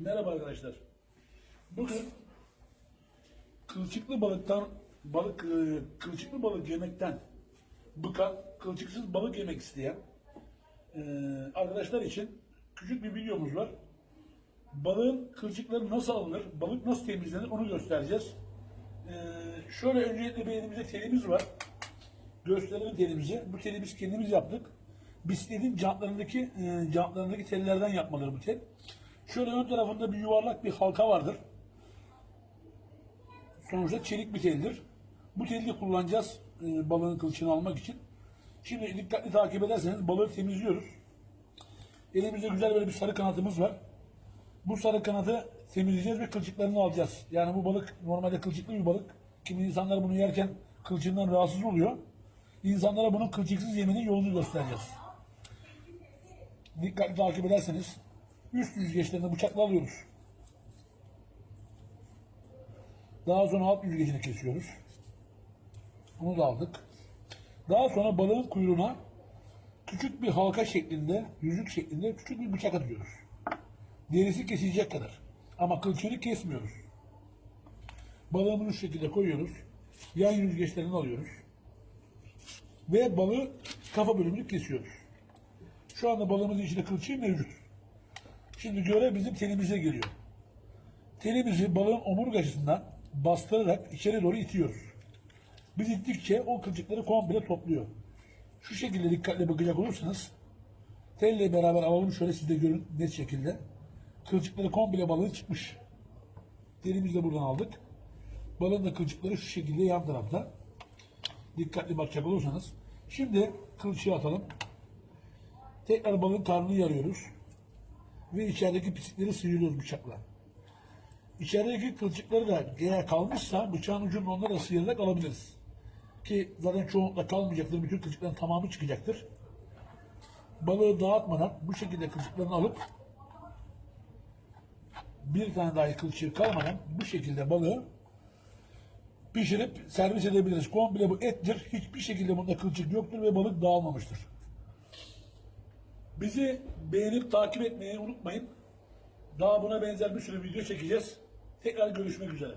Merhaba arkadaşlar. Bugün kılçıklı balıktan balık e, kılçıklı balık yemekten bıkan, kılçıksız balık yemek isteyen e, arkadaşlar için küçük bir videomuz var. Balığın kılçıkları nasıl alınır, balık nasıl temizlenir onu göstereceğiz. E, şöyle öncelikle bir elimizde telimiz var. Gösterelim telimizi. Bu teli biz kendimiz yaptık. Bisikletin jantlarındaki e, jantlarındaki tellerden yapmaları bu tel. Şöyle ön tarafında bir yuvarlak bir halka vardır. Sonuçta çelik bir teldir. Bu teli kullanacağız e, balığın kılçığını almak için. Şimdi dikkatli takip ederseniz balığı temizliyoruz. Elimizde güzel böyle bir sarı kanatımız var. Bu sarı kanadı temizleyeceğiz ve kılçıklarını alacağız. Yani bu balık normalde kılçıklı bir balık. Kimi insanlar bunu yerken kılçığından rahatsız oluyor. İnsanlara bunun kılçıksız yemenin yolunu göstereceğiz. Dikkatli takip ederseniz üst yüzgeçlerini bıçakla alıyoruz. Daha sonra alt yüzgecini kesiyoruz. Onu da aldık. Daha sonra balığın kuyruğuna küçük bir halka şeklinde, yüzük şeklinde küçük bir bıçak atıyoruz. Derisi kesilecek kadar. Ama kılçığını kesmiyoruz. Balığımızı şu şekilde koyuyoruz. Yan yüzgeçlerini alıyoruz. Ve balığı kafa bölümünü kesiyoruz. Şu anda balığımızın içinde kılçığı mevcut. Şimdi görev bizim telimize geliyor. Telimizi balığın omurgacısından bastırarak içeri doğru itiyoruz. Biz ittikçe o kılçıkları komple topluyor. Şu şekilde dikkatle bakacak olursanız telle beraber alalım şöyle siz de görün net şekilde. Kılçıkları komple balığın çıkmış. Telimizi de buradan aldık. Balığın da kılçıkları şu şekilde yan tarafta. Dikkatli bakacak olursanız. Şimdi kılçığı atalım. Tekrar balığın karnını yarıyoruz. Ve içerideki pislikleri sıyırıyoruz bıçakla. İçerideki kılçıkları da eğer kalmışsa bıçağın ucunu onları da sıyırarak alabiliriz. Ki zaten çoğunlukla kalmayacaktır. Bütün kılçıkların tamamı çıkacaktır. Balığı dağıtmadan bu şekilde kılçıklarını alıp bir tane dahi kılçığı kalmadan bu şekilde balığı pişirip servis edebiliriz. Komple bu ettir. Hiçbir şekilde bunda kılçık yoktur ve balık dağılmamıştır. Bizi beğenip takip etmeyi unutmayın. Daha buna benzer bir sürü video çekeceğiz. Tekrar görüşmek üzere.